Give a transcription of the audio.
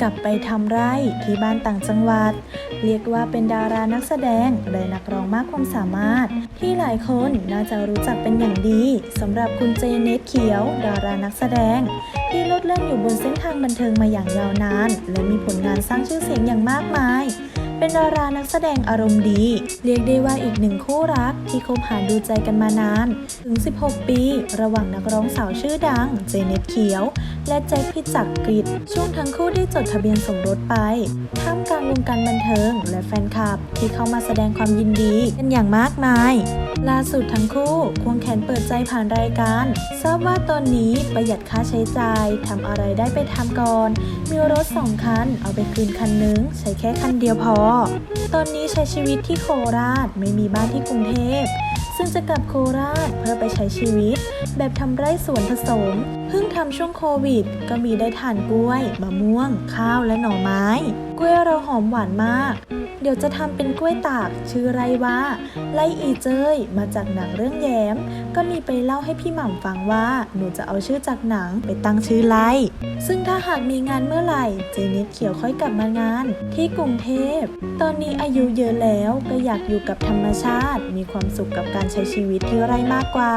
กลับไปทำไร่ที่บ้านต่างจังหวัด เรียกว่าเป็นดารานักแสดงและนักร้องมากความสามารถ ที่หลายคนน่าจะรู้จักเป็นอย่างดีสำหรับคุณเจเนตเขียว ดารานักแสดง ที่ลดเล่นอยู่บนเส้นทางบันเทิงมาอย่างยาวนาน และมีผลงานสร้างชื่อเสียงอย่างมากมาย เป็นดารานักแสดงอารมณ์ดี เรียกได้ว่าอีกหนึ่งคู่รักที่คบหาดูใจกันมานาน ถึง 16 ปี ระหว่างนักร้องสาวชื่อดัง เจเน็ตเขียว และแจ็คพิจักกรกฤษช่วงทั้งคู่ได้จดทะเบียนสมรสไป ท่ามกลางวงการบันเทิง และแฟนคลับที่เข้ามาแสดงความยินดีกันอย่างมากมายล่าสุดทั้งคู่ควงแขนเปิดใจผ่านรายการ ทราบว่าตอนนี้ประหยัดค่าใช้จ่ายทำอะไรได้ไปทำก่อน มีรถสองคันเอาไปคืนคันนึง ใช้แค่คันเดียวพอตอนนี้ใช้ชีวิตที่โคราชไม่มีบ้านที่กรุงเทพ ซึ่งจะกลับโคราชเพื่อไปใช้ชีวิต แบบทำไร่สวนผสม เพิ่งทำช่วงโควิด ก็มีได้ทานกล้วย มะม่วง ข้าวและหน่อไม้ กล้วยเราหอมหวานมาก เดี๋ยวจะทำเป็นกล้วยตากชื่อไรว่าไลอีเจยมาจากหนังเรื่องแย้ม ก็มีไปเล่าให้พี่หม่ำฟังว่า หนูจะเอาชื่อจากหนังไปตั้งชื่อไลซึ่งถ้าหากมีงานเมื่อไหร่เจน็ตเขียวค่อยกลับมางาน ที่กรุงเทพ ตอนนี้อายุเยอะแล้วก็อยากอยู่กับธรรมชาติ มีความสุขกับการใช้ชีวิตที่ไร่มากกว่า